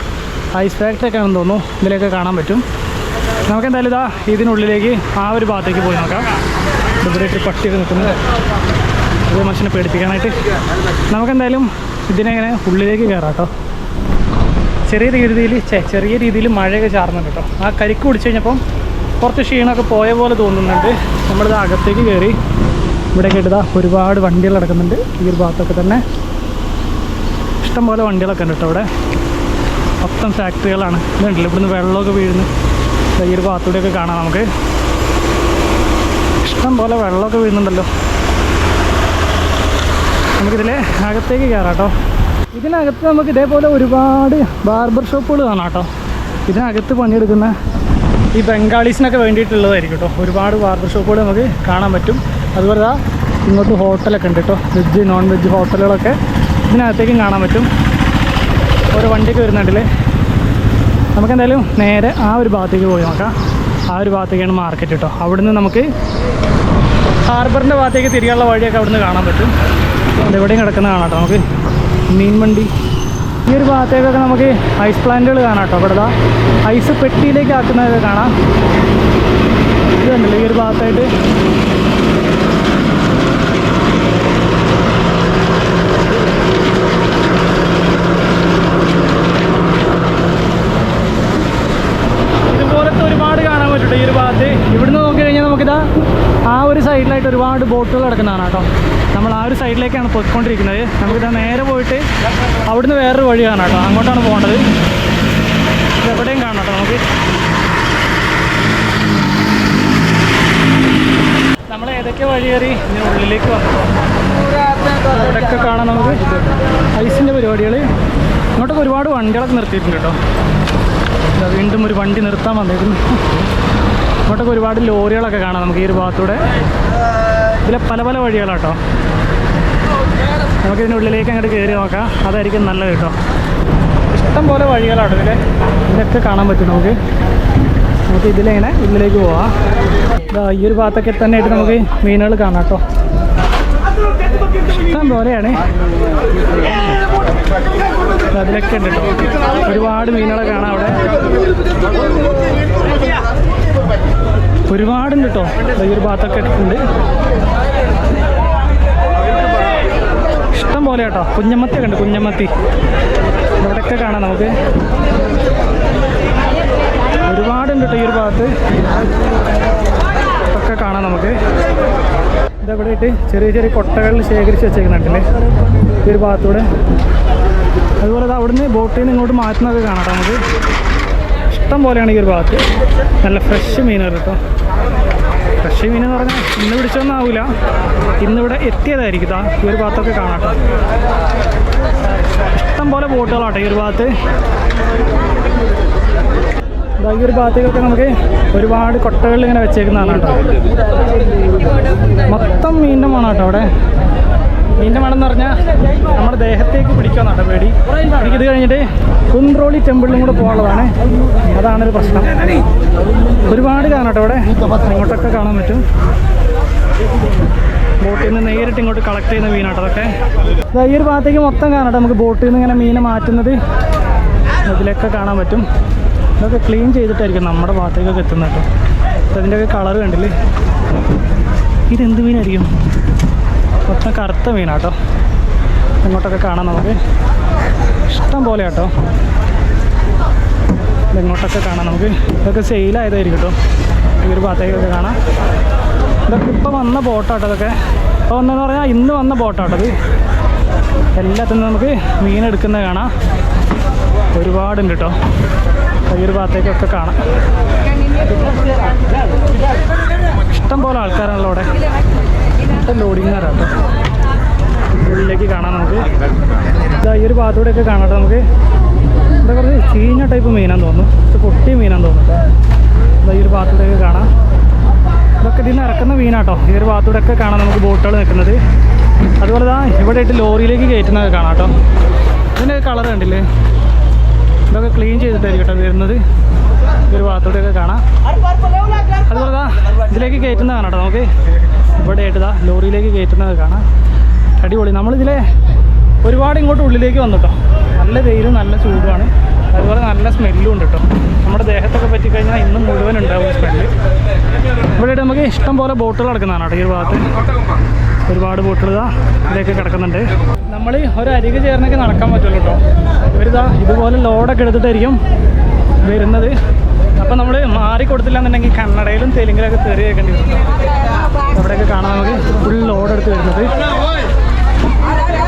ഐസ് ഫാക്ടറി ഒക്കെ ആണെന്ന് തോന്നുന്നു. ഇതിലേക്ക് കാണാൻ പറ്റും. നമുക്ക് എന്തായാലും ഇതാ ഇതിനുള്ളിലേക്ക് ആ ഒരു ഭാഗത്തേക്ക് പോയി നോക്കാം. ഇവിടെ പട്ടിയൊക്കെ നിൽക്കുന്നത്. അത് മനുഷ്യനെ പേടിപ്പിക്കാനായിട്ട്. നമുക്കെന്തായാലും ഇതിനെങ്ങനെ ഉള്ളിലേക്ക് കയറാം കേട്ടോ ചെറിയ രീതിയിൽ ചെറിയ രീതിയിൽ മഴയൊക്കെ ചാർന്നുണ്ട് കേട്ടോ. ആ കരിക്ക് കുടിച്ച് കഴിഞ്ഞപ്പം കുറച്ച് ക്ഷീണമൊക്കെ പോയ പോലെ തോന്നുന്നുണ്ട്. നമ്മളിത് അകത്തേക്ക് കയറി ഇവിടെ കേട്ടതാ ഒരുപാട് വണ്ടികൾ കിടക്കുന്നുണ്ട് ഈ ഒരു ഭാഗത്തൊക്കെ തന്നെ. ഇഷ്ടംപോലെ വണ്ടികളൊക്കെ ഉണ്ട് കേട്ടോ ഇവിടെ മൊത്തം ഫാക്ടറികളാണ്. ഇതുണ്ടല്ലോ ഇവിടുന്ന് വെള്ളമൊക്കെ വീഴുന്നു. ഈ ഒരു ഭാഗത്തൂടെയൊക്കെ കാണാം നമുക്ക്. ഇഷ്ടംപോലെ വെള്ളമൊക്കെ വീഴുന്നുണ്ടല്ലോ. നമുക്കിതിലെ അകത്തേക്ക് കയറാം കേട്ടോ ഇതിനകത്ത് നമുക്ക് ഇതേപോലെ ഒരുപാട് ബാർബർ ഷോപ്പുകൾ കാണാം കേട്ടോ ഇതിനകത്ത് പണിയെടുക്കുന്ന ഈ ബംഗാളീസിനൊക്കെ വേണ്ടിയിട്ടുള്ളതായിരിക്കും കേട്ടോ. ഒരുപാട് ബാർബർ ഷോപ്പുകൾ നമുക്ക് കാണാൻ പറ്റും. അതുപോലെ ഇങ്ങോട്ട് ഹോട്ടലൊക്കെ ഉണ്ട് കേട്ടോ. വെജ് നോൺ വെജ് ഹോട്ടലുകളൊക്കെ ഇതിനകത്തേക്കും കാണാൻ പറ്റും. ഓരോ വണ്ടിയൊക്കെ വരുന്നുണ്ടല്ലേ? നമുക്ക് എന്തായാലും നേരെ ആ ഒരു ഭാഗത്തേക്ക് പോയി നോക്കാം. ആ ഒരു ഭാഗത്തേക്കാണ് മാർക്കറ്റ് കേട്ടോ. അവിടുന്ന് നമുക്ക് ഹാർബറിന്റെ ഭാഗത്തേക്ക് തിരികാനുള്ള വഴിയൊക്കെ അവിടുന്ന് കാണാൻ പറ്റും. അത് എവിടെയും കിടക്കുന്ന കാണാം കേട്ടോ നമുക്ക് മീൻ വണ്ടി. ഈ ഒരു ഭാഗത്തേക്കൊക്കെ നമുക്ക് ഐസ് പ്ലാന്റുകൾ കാണാം കേട്ടോ. ഇവിടെ ഐസ് പെട്ടിയിലേക്ക് ആക്കുന്നതൊക്കെ കാണാം. ഇത് കണ്ടില്ലേ? ഈ ഒരു ഭാഗത്തായിട്ട് ഇതുപോലത്തെ ഒരുപാട് കാണാൻ പറ്റും ഈ ഒരു ഭാഗത്ത് ഇവിടുന്ന് നോക്കി കഴിഞ്ഞാൽ നമുക്കിതാ ആ ഒരു സൈഡിലായിട്ട് ഒരുപാട് ബോട്ടുകൾ കിടക്കുന്നതാണ് കേട്ടോ. നമ്മൾ ആ ഒരു സൈഡിലേക്കാണ് പോയിക്കൊണ്ടിരിക്കുന്നത്. നമുക്കിതാ നേരെ പോയിട്ട് അവിടുന്ന് വേറൊരു വഴി കാണാം കേട്ടോ. അങ്ങോട്ടാണ് പോകേണ്ടത്. ഇതെവിടെയും കാണാം കേട്ടോ നമുക്ക്. നമ്മൾ ഏതൊക്കെ വഴി കയറി? ഇതിന് ഉള്ളിലേക്ക് വന്നു. ഇവിടെയൊക്കെ കാണാം നമുക്ക്. ഐസിന്റെ പരിപാടികൾ ഇങ്ങോട്ടൊക്കെ ഒരുപാട് വണ്ടികളൊക്കെ നിർത്തിയിട്ടുണ്ട് കേട്ടോ. വീണ്ടും ഒരു വണ്ടി നിർത്താൻ വന്നിരുന്നു ഇങ്ങോട്ടൊക്കെ ഒരുപാട് ലോറികളൊക്കെ കാണാം നമുക്ക് ഈ ഒരു ഭാഗത്തൂടെ. ഇതിലെ പല പല വഴികളാട്ടോ. നമുക്കിതിന്റെ ഉള്ളിലേക്ക് അങ്ങോട്ട് കയറി നോക്കാം. അതായിരിക്കും നല്ലത് കേട്ടോ ഇഷ്ടം പോലെ വഴികളാട്ടോ ഇതിലെ. ഇതൊക്കെ കാണാൻ പറ്റും നമുക്ക്. നമുക്ക് ഇതിലെങ്ങനെ ഉള്ളിലേക്ക് പോവാം. ഈ ഒരു ഭാഗത്തൊക്കെ തന്നെ ആയിട്ട് നമുക്ക് മീനുകൾ കാണാം കേട്ടോ ഇഷ്ടം പോലെയാണ്. അതിലൊക്കെ ഉണ്ട് കേട്ടോ ഒരുപാട് മീനുകളെ കാണാം അവിടെ. ഒരുപാടുണ്ട് കേട്ടോ. ഈ ഒരു ഭാഗത്തൊക്കെ ഇട്ടിട്ടുണ്ട്. ഇഷ്ടം പോലെ കേട്ടോ. കുഞ്ഞമ്മത്തി ഒക്കെ ഉണ്ട് കുഞ്ഞമ്മത്തി. ഇവിടെയൊക്കെ കാണാം നമുക്ക്. ഒരുപാടുണ്ട് കേട്ടോ ഈ ഒരു ഭാഗത്ത്. ഒക്കെ കാണാം നമുക്ക്. ഇതവിടെ ഇട്ട് ചെറിയ ചെറിയ കൊട്ടകളിൽ ശേഖരിച്ച് വെച്ചേക്കുന്നുണ്ടല്ലേ? ഈ ഒരു ഭാഗത്തൂടെ. അതുപോലെ അത് അവിടുന്ന് ബോട്ടിൽ നിന്ന് ഇങ്ങോട്ട് മാറ്റുന്നതൊക്കെ കാണാം നമുക്ക്. ഇഷ്ടം പോലെയാണ് ഈ ഒരു ഭാഗത്ത്. നല്ല ഫ്രഷ് മീനുകൾ കേട്ടോ. ഫ്രഷ് മീൻ എന്ന് പറഞ്ഞാൽ ഇന്ന് പിടിച്ചൊന്നും ആവില്ല ഇന്നിവിടെ എത്തിയതായിരിക്കും. ഈ ഒരു ഭാഗത്തൊക്കെ കാണാട്ടോ ഇഷ്ടം പോലെ ബോട്ടുകളാട്ടോ ഈ ഒരു ഭാഗത്ത്. ഈ ഒരു ഭാഗത്തേക്കൊക്കെ നമുക്ക് ഒരുപാട് കൊട്ടകളിൽ ഇങ്ങനെ വെച്ചേക്കുന്നതാണ് കേട്ടോ. മൊത്തം മീനിന്റെ മണാട്ടോ അവിടെ. മീനിന്റെ മണം എന്ന് പറഞ്ഞാൽ നമ്മുടെ ദേഹത്തേക്ക് പിടിക്കാൻ നടപടി എനിക്ക് ഇത് കഴിഞ്ഞിട്ട് കുന്ത്രോളി ടെമ്പിളിലും കൂടെ പോകാനുള്ളതാണ്. അതാണൊരു പ്രശ്നം. ഒരുപാട് കാണാം കേട്ടോ അവിടെ ഇങ്ങോട്ടൊക്കെ കാണാൻ പറ്റും. ബോട്ടിൽ നിന്ന് നേരിട്ട് ഇങ്ങോട്ട് കളക്ട് ചെയ്യുന്ന മീനാട്ടോ അതൊക്കെ. ഈ ഒരു ഭാഗത്തേക്ക് മൊത്തം കാണാം നമുക്ക് ബോട്ടിൽ നിന്ന് ഇങ്ങനെ മീനെ മാറ്റുന്നത്. അതിലൊക്കെ കാണാൻ പറ്റും. ഇതൊക്കെ ക്ലീൻ ചെയ്തിട്ടായിരിക്കും നമ്മുടെ ഭാഗത്തേക്കൊക്കെ എത്തുന്നത് കേട്ടോ. അപ്പോൾ അതിന്റെയൊക്കെ കളർ കണ്ടില്ലേ? ഇതെന്ത് മീനായിരിക്കും? മൊത്തം കറുത്ത മീനാട്ടോ. ഇങ്ങോട്ടൊക്കെ കാണാം നമുക്ക്. ഇഷ്ടം പോലെ കേട്ടോ ഇങ്ങോട്ടൊക്കെ കാണാം നമുക്ക്. ഇതൊക്കെ സെയിലായതായിരിക്കും കേട്ടോ. ഈ ഒരു ഭാഗത്തേക്കൊക്കെ കാണാം. ഇതൊക്കെ ഇപ്പോൾ വന്ന ബോട്ടാട്ടോ ഇതൊക്കെ. ഇപ്പോൾ വന്നതെന്ന് പറഞ്ഞാൽ ഇന്ന് വന്ന ബോട്ടാട്ടോ ഇത്. എല്ലാത്തിനും നമുക്ക് മീൻ എടുക്കുന്നത് കാണാം. ഒരുപാടുണ്ട് കേട്ടോ. ഈ ഒരു ഭാഗത്തേക്കൊക്കെ കാണാം. ഇഷ്ടം പോലെ ആൾക്കാരാണല്ലോ അവിടെ. ഇഷ്ടം ലോഡിങ്ങാരാട്ടോ ഉള്ളിലേക്ക് കാണാം നമുക്ക്. ഇതാ ഈ ഒരു ഭാഗത്തൂടെയൊക്കെ കാണാം നമുക്ക്. ഇവിടെ കുറച്ച് ചീഞ്ഞ ടൈപ്പ് മീനാന്ന് തോന്നുന്നു. കുറച്ച് പൊട്ടിയ മീനാന്ന് തോന്നുന്നു ഇതാ ഈ ഒരു ഭാഗത്തൂടെയൊക്കെ കാണാം. ഇതൊക്കെ ഇതിൽ നിന്ന് ഇറക്കുന്ന മീനാട്ടോ. ഈ ഒരു ഭാഗത്തൂടെയൊക്കെ കാണാം നമുക്ക് ബോട്ടുകൾ നിൽക്കുന്നത്. അതുപോലെ ദാ ഇവിടെ ഇട്ട് ലോറിയിലേക്ക് കയറ്റുന്നതൊക്കെ കാണാം കേട്ടോ. ഇതിന്റെ കളർ കണ്ടില്ലേ? ഇതൊക്കെ ക്ലീൻ ചെയ്തിട്ടായിരിക്കും കേട്ടോ വരുന്നത്. ഒരു ഭാഗത്തൂടെയൊക്കെ കാണാം. അതുപോലെ ഇതിലേക്ക് കയറ്റുന്ന കാണാം നമുക്ക്. ഇവിടെ ആയിട്ട് ദാ ലോറിയിലേക്ക് കയറ്റുന്നത് കാണാം. അടിപൊളി. നമ്മളിതിലെ ഒരുപാട് ഇങ്ങോട്ട് ഉള്ളിലേക്ക് വന്നു നല്ല വെയിലും നല്ല ചൂടുമാണ്. അതുപോലെ നല്ല സ്മെല്ലും ഉണ്ട് കേട്ടോ. നമ്മുടെ ദേഹത്തൊക്കെ പറ്റിക്കഴിഞ്ഞാൽ ഇന്ന് മുഴുവൻ ഉണ്ടാവും സ്മെല്ല് ഇവിടെ നമുക്ക് ഇഷ്ടം പോലെ ബോട്ടുകൾ കിടക്കുന്നതാണ് കേട്ടോ ഈ ഭാഗത്ത്. ഒരുപാട് ബോട്ടുകൾ ഇതാ ഇതിലേക്ക് കിടക്കുന്നുണ്ട്. നമ്മൾ ഒരു അരികെ ചേർന്നൊക്കെ നടക്കാൻ പറ്റുള്ളൂ കേട്ടോ. ഇവരിതാ ഇതുപോലെ ലോഡൊക്കെ എടുത്തിട്ടായിരിക്കും വരുന്നത്. അപ്പം നമ്മൾ മാറി കൊടുത്തില്ല എന്നുണ്ടെങ്കിൽ കന്നഡയിലും തെലുങ്കിലൊക്കെ തെറി കേൾക്കേണ്ടി വരും. അവിടെയൊക്കെ കാണാൻ നമുക്ക് ഫുൾ ലോഡ് എടുത്ത് വരുന്നത്.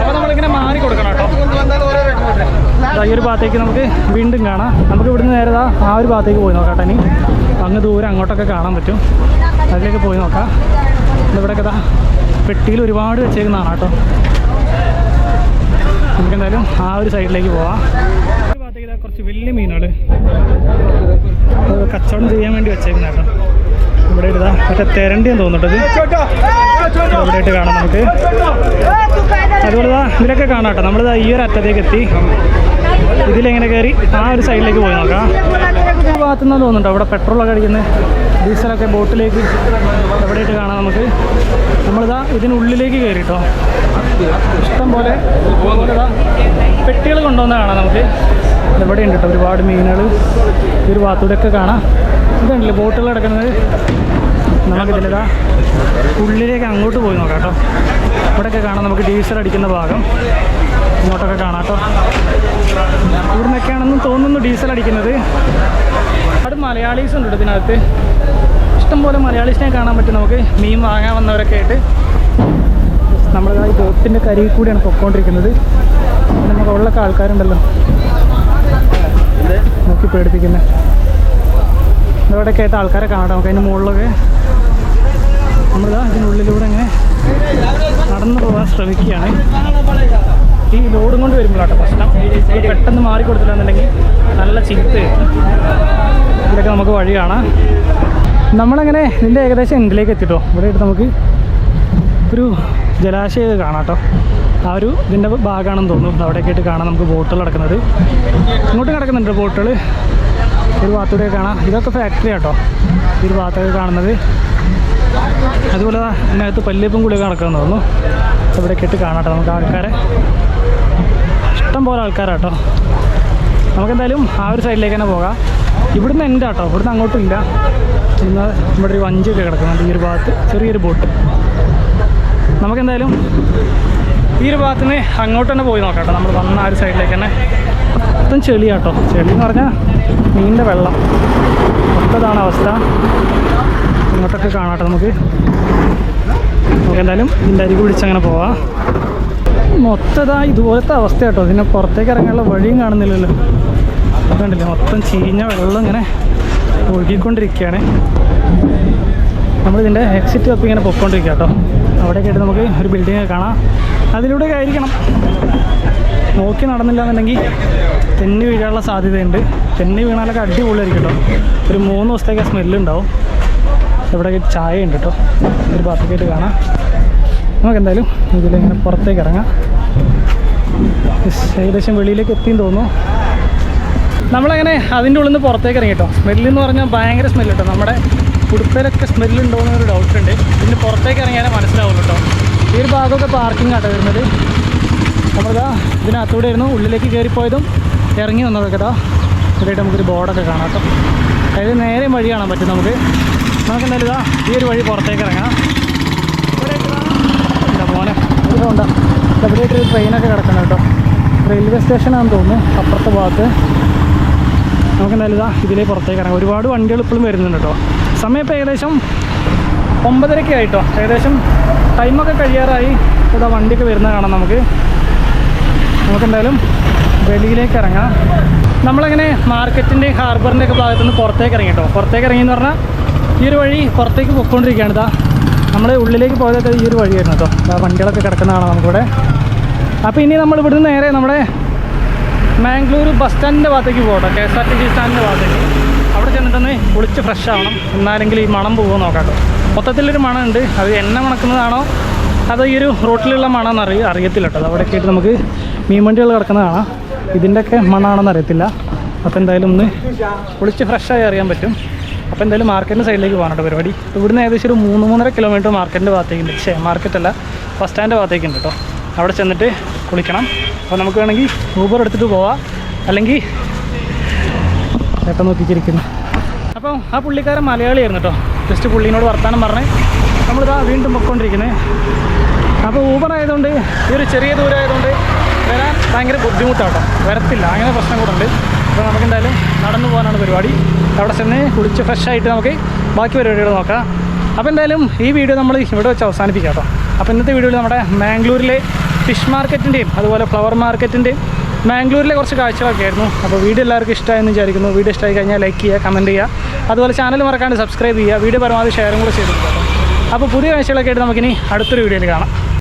അപ്പോൾ നമ്മളിങ്ങനെ മാറി കൊടുക്കണം കേട്ടോ. ഈ ഒരു ഭാഗത്തേക്ക് നമുക്ക് വീണ്ടും കാണാം. നമുക്ക് ഇവിടുന്ന് നേരെ ആ ഒരു ഭാഗത്തേക്ക് പോയി നോക്കാം കേട്ടോ ഇനി. അങ്ങ് ദൂരെ അങ്ങോട്ടൊക്കെ കാണാൻ പറ്റും. അതിലേക്ക് പോയി നോക്കാം. ഇവിടെയൊക്കെ ദാ പെട്ടിയിൽ ഒരുപാട് വെച്ചേക്കുന്നതാണ് കേട്ടോ. നമുക്ക് എന്തായാലും ആ ഒരു സൈഡിലേക്ക് പോവാം. കുറച്ച് വലിയ മീനുകൾ കച്ചവടം ചെയ്യാൻ വേണ്ടി വെച്ചേക്കുന്ന ഇവിടെ ഇതാ മറ്റേ തെരണ്ടിയെന്ന് തോന്നുന്നത് ഇവിടെ ആയിട്ട് കാണാം നമുക്ക്. അതുപോലെ ഇതാ ഇതിലൊക്കെ കാണാം കേട്ടോ. നമ്മളിതാ ഈ ഒരു അറ്റത്തേക്ക് എത്തി. ഇതിലെങ്ങനെ കയറി ആ ഒരു സൈഡിലേക്ക് പോയി നോക്കാം. ഭാഗത്തുനിന്നാണ് ഭാഗത്തുനിന്ന് തോന്നുന്നുണ്ടോ? അവിടെ പെട്രോളൊക്കെ അടിക്കുന്നത് ഡീസലൊക്കെ ബോട്ടിലേക്ക് എവിടെയായിട്ട് കാണാം നമുക്ക്? നമ്മളിതാ ഇതിനുള്ളിലേക്ക് കയറി കേട്ടോ ഇഷ്ടം പോലെ പെട്ടികൾ കൊണ്ടുവന്ന് കാണാം നമുക്ക്. ഇവിടെ ഉണ്ട് കേട്ടോ ഒരുപാട് മീനുകൾ. ഈ ഒരു ഭാഗത്തൂടെയൊക്കെ കാണാം. ഇതുണ്ടല്ലോ ബോട്ടുകൾ കിടക്കുന്നത്. നമുക്കിതിലിതാ ഉള്ളിലേക്ക് അങ്ങോട്ട് പോയി നോക്കാം കേട്ടോ. ഇവിടെയൊക്കെ കാണാം നമുക്ക് ഡീസൽ അടിക്കുന്ന ഭാഗം. ഇങ്ങോട്ടൊക്കെ കാണാം കേട്ടോ. ഇവിടുന്നൊക്കെയാണെന്ന് തോന്നുന്നു ഡീസൽ അടിക്കുന്നത്. അവിടെ മലയാളീസ് ഉണ്ട് ഇതിനകത്ത്. ഇഷ്ടംപോലെ മലയാളീസിനെ കാണാൻ പറ്റും. നമുക്ക് മീൻ വാങ്ങാൻ വന്നവരൊക്കെ ആയിട്ട്. നമ്മൾ ഈ ബോട്ടിന്റെ കരിയിൽ കൂടിയാണ് പൊക്കോണ്ടിരിക്കുന്നത്. നമുക്ക് ഉള്ളൊക്കെ ആൾക്കാരുണ്ടല്ലോ. നോക്കി പേടിപ്പിക്കുന്നത് ഇവിടെയൊക്കെ കേട്ട ആൾക്കാരെ കാണാം. നമുക്ക് അതിന്റെ മുകളിലൊക്കെ നമ്മൾ അതിനുള്ളിലൂടെ ഇങ്ങനെ നടന്നു പോകാൻ ശ്രമിക്കുകയാണ്. ഈ ലോഡും കൊണ്ട് വരുമ്പോഴാട്ടോ പ്രശ്നം. പെട്ടെന്ന് മാറി കൊടുത്തില്ലാന്നുണ്ടെങ്കിൽ നല്ല ചിത്ത് ഇതൊക്കെ നമുക്ക് വഴി കാണാം. നമ്മളങ്ങനെ ഇതിന്റെ ഏകദേശം എൻഡിലേക്ക് എത്തിട്ടോ. ഇവിടെ ഇട്ട് നമുക്ക് ഒരു ജലാശയം കാണാം കേട്ടോ. ആ ഒരു ഇതിന്റെ ഭാഗമാണെന്ന് തോന്നുന്നു. അവിടേക്കായിട്ട് കാണാം നമുക്ക് ബോട്ടുകൾ കിടക്കുന്നത് ഇങ്ങോട്ട് കിടക്കുന്നുണ്ട് ബോട്ടുകൾ. ഒരു ഭാഗത്തൂടെ കാണാം. ഇതൊക്കെ ഫാക്ടറി ആട്ടോ. ഒരു ഭാഗത്തൊക്കെ കാണുന്നത്. അതുപോലെ അതിനകത്ത് പല്ലിപ്പും കൂടി കിടക്കുന്നു തോന്നുന്നു. ഇവിടെയൊക്കെ കാണാട്ടോ കാണാം നമുക്ക് ആൾക്കാരെ. ഇഷ്ടം പോലെ ആൾക്കാരാട്ടോ. നമുക്കെന്തായാലും ആ ഒരു സൈഡിലേക്ക് തന്നെ പോകാം. ഇവിടുന്ന് എന്റെ കേട്ടോ ഇവിടുന്ന് അങ്ങോട്ടും ഇല്ല. ഇന്ന് ഇവിടെ ഒരു വഞ്ചിയൊക്കെ കിടക്കുന്നുണ്ട് ഈ ഒരു ഭാഗത്ത്. ചെറിയൊരു ബോട്ട് നമുക്കെന്തായാലും ഈ ഒരു ഭാഗത്ത് നിന്ന് അങ്ങോട്ട് തന്നെ പോയി നോക്കാം കേട്ടോ നമ്മൾ വന്ന ആ ഒരു സൈഡിലേക്ക് തന്നെ. മൊത്തം ചെളിയാട്ടോ ചെളി എന്ന് പറഞ്ഞാൽ മീനിന്റെ വെള്ളം. മൊത്തതാണ് അവസ്ഥ. ഇങ്ങോട്ടൊക്കെ കാണാട്ടോ നമുക്ക്. നമുക്കെന്തായാലും ഇതിന്റെ അരികു പിടിച്ചങ്ങനെ പോവാം. മൊത്തതാ ഇതുപോലത്തെ അവസ്ഥ കേട്ടോ ഇതിനെ പുറത്തേക്ക് ഇറങ്ങാനുള്ള വഴിയും കാണുന്നില്ലല്ലോ. കണ്ടില്ലേ മൊത്തം ചീഞ്ഞ വെള്ളം ഇങ്ങനെ ഒഴുകിക്കൊണ്ടിരിക്കുകയാണ്. നമ്മളിതിന്റെ എക്സിറ്റ് അപ്പം ഇങ്ങനെ പൊയ്ക്കൊണ്ടിരിക്കുക കേട്ടോ. അവിടെയൊക്കെ നമുക്ക് ഒരു ബിൽഡിംഗ് കാണാം. അതിലൂടെ ആയിരിക്കണം. നോക്കി നടന്നില്ല എന്നുണ്ടെങ്കിൽ തെന്നി വീഴാനുള്ള സാധ്യതയുണ്ട്. തെന്നി വീണാലൊക്കെ അടിപൊളിയായിരിക്കും കേട്ടോ. ഒരു മൂന്ന് ദിവസത്തേക്ക് ആ സ്മെല്ലുണ്ടാവും ഇവിടെ ചായ ഉണ്ട് കേട്ടോ. ഒരു ഭാഗത്തേക്കായിട്ട് കാണാം. നമുക്ക് എന്തായാലും ഇതിലിങ്ങനെ പുറത്തേക്ക് ഇറങ്ങാം. ഏകദേശം വെളിയിലേക്ക് എത്തിയെന്ന് തോന്നുന്നു. നമ്മളങ്ങനെ അതിന്റെ ഉള്ളിൽ നിന്ന് പുറത്തേക്ക് ഇറങ്ങി കേട്ടോ സ്മെല്ലെന്ന് പറഞ്ഞാൽ ഭയങ്കര സ്മെല്ല് കേട്ടോ നമ്മുടെ ഉടുപ്പയിലൊക്കെ സ്മെല്ലുണ്ടോ എന്നൊരു ഡൗട്ട് ഉണ്ട്. ഇതിന് പുറത്തേക്ക് ഇറങ്ങിയാലേ മനസ്സിലാവുള്ളൂ കേട്ടോ ഈ ഒരു ഭാഗമൊക്കെ പാർക്കിംഗ് ആട്ടോ വരുന്നത്. നമ്മളിതാ ഇതിനകത്തൂടെ ആയിരുന്നു ഉള്ളിലേക്ക് കയറിപ്പോയതും ഇറങ്ങി വന്നതൊക്കെ കേട്ടോ ഇതായിട്ട് നമുക്കൊരു ബോർഡൊക്കെ കാണാം കേട്ടോ അതായത് നേരെ വഴി കാണാൻ പറ്റും നമുക്ക്. നമുക്ക് എന്തായാലും ഇതാ ഈ ഒരു വഴി പുറത്തേക്ക് ഇറങ്ങാം. ഇല്ല മോനെ ഒരു ട്രെയിനൊക്കെ കിടക്കണം കേട്ടോ റെയിൽവേ സ്റ്റേഷനാണെന്ന് തോന്നുന്നു അപ്പുറത്തെ ഭാഗത്ത്. നമുക്ക് എന്തായാലും ഇതാ ഇതിലേ പുറത്തേക്ക് ഇറങ്ങാം. ഒരുപാട് വണ്ടികൾ ഇപ്പോഴും വരുന്നുണ്ട് കേട്ടോ. സമയം ഇപ്പോൾ ഏകദേശം ഒമ്പതരയ്ക്ക് ആയിട്ടോ. ഏകദേശം ടൈമൊക്കെ കഴിയാറായി. ഇവിടെ വണ്ടിയൊക്കെ വരുന്ന കാണാം നമുക്ക്. നമുക്ക് എന്തായാലും വെളിയിലേക്ക് ഇറങ്ങാം. നമ്മളങ്ങനെ മാർക്കറ്റിന്റെ ഹാർബറിന്റെ ഒക്കെ ഭാഗത്തുനിന്ന് പുറത്തേക്ക് ഇറങ്ങി കേട്ടോ. പുറത്തേക്ക് ഇറങ്ങി എന്ന് പറഞ്ഞാൽ ഈ ഒരു വഴി പുറത്തേക്ക് പൊയ്ക്കൊണ്ടിരിക്കുകയാണ്. ഇതാ നമ്മൾ ഉള്ളിലേക്ക് പോയതൊക്കെ ഈ ഒരു വഴിയായിരുന്നു കേട്ടോ. വണ്ടികളൊക്കെ കിടക്കുന്നതാണ് നമുക്കിവിടെ. അപ്പോൾ ഇനി നമ്മൾ ഇവിടുന്ന് നേരെ നമ്മുടെ മാംഗ്ലൂർ ബസ് സ്റ്റാൻഡിന്റെ ഭാഗത്തേക്ക് പോകട്ടോ. K S R T C സ്റ്റാൻഡിന്റെ ഭാഗത്തേക്ക്. അവിടെ ചെന്നിട്ടൊന്ന് കുളിച്ച് ഫ്രഷ് ആവണം. എന്നാലെങ്കിൽ ഈ മണം പോകുമോ നോക്കാട്ടോ കേട്ടോ. മൊത്തത്തിലൊരു മണമുണ്ട്. അത് എണ്ണ മണക്കുന്നതാണോ? അതോ ഈ ഒരു റോട്ടിലുള്ള മണമെന്ന് അറിയ അറിയത്തില്ല കേട്ടോ. അവിടെ ആയിട്ട് നമുക്ക് മീൻ വണ്ടികൾ കിടക്കുന്നത് കാണാം. ഇതിന്റെയൊക്കെ മണമാണെന്ന് അറിയത്തില്ല. അപ്പോൾ എന്തായാലും ഒന്ന് കുളിച്ച് ഫ്രഷായി അറിയാൻ പറ്റും. അപ്പോൾ എന്തായാലും മാർക്കറ്റിന്റെ സൈഡിലേക്ക് പോകാനുണ്ട് പരിപാടി. ഇവിടുന്ന് ഏകദേശം ഒരു മൂന്ന് മൂന്നര കിലോമീറ്റർ മാർക്കറ്റിന്റെ ഭാഗത്തേക്കുണ്ട് പക്ഷേ മാർക്കറ്റല്ല ബസ് സ്റ്റാൻഡിന്റെ ഭാഗത്തേക്കുണ്ട് കേട്ടോ. അവിടെ ചെന്നിട്ട് കുളിക്കണം അപ്പോൾ നമുക്ക് വേണമെങ്കിൽ ഊബർ എടുത്തിട്ട് പോവാം. അല്ലെങ്കിൽ ചേട്ടൻ നോക്കിച്ചിരിക്കുന്നു അപ്പം ആ പുള്ളിക്കാരൻ മലയാളിയായിരുന്നു കേട്ടോ. ജസ്റ്റ് പുള്ളീനോട് വർത്താനം പറഞ്ഞ് നമ്മളിതാ വീണ്ടും പൊയ്ക്കൊണ്ടിരിക്കുന്നത് അപ്പോൾ ഊബർ ആയതുകൊണ്ട് ഈ ഒരു ചെറിയ ദൂരം ആയതുകൊണ്ട് വരാൻ ഭയങ്കര ബുദ്ധിമുട്ടാട്ടോ വരത്തില്ല. അങ്ങനെ പ്രശ്നം കൂടെ ഉണ്ട്. അപ്പോൾ നമുക്ക് എന്തായാലും നടന്നു പോകാനാണ് പരിപാടി. അവിടെ ചെന്ന് കുളിച്ച് ഫ്രഷ് ആയിട്ട് നമുക്ക് ബാക്കി പരിപാടികൾ നോക്കാം. അപ്പോൾ എന്തായാലും ഈ വീഡിയോ നമ്മൾ ഇവിടെ വെച്ച് അവസാനിപ്പിക്കാം കേട്ടോ. അപ്പോൾ ഇന്നത്തെ വീഡിയോയിൽ നമ്മുടെ മാംഗ്ലൂരിലെ ഫിഷ് മാർക്കറ്റിന്റെയും അതുപോലെ ഫ്ലവർ മാർക്കറ്റിന്റെയും മാംഗ്ലൂരിലെ കുറച്ച് കാഴ്ചകളൊക്കെ ആയിരുന്നു. അപ്പോൾ വീഡിയോ എല്ലാവർക്കും ഇഷ്ടമായെന്ന് വിചാരിക്കുന്നു. വീഡിയോ ഇഷ്ടമായി കഴിഞ്ഞാൽ ലൈക്ക് ചെയ്യുക കമന്റ് ചെയ്യുക. അതുപോലെ ചാനൽ മറക്കാണ്ട് സബ്സ്ക്രൈബ് ചെയ്യുക. വീഡിയോ പരമാവധി ഷെയറും കൂടെ ചെയ്തു അപ്പോൾ പുതിയ കാഴ്ചകളൊക്കെ ആയിട്ട് നമുക്കിനി അടുത്തൊരു വീഡിയോയിൽ കാണാം.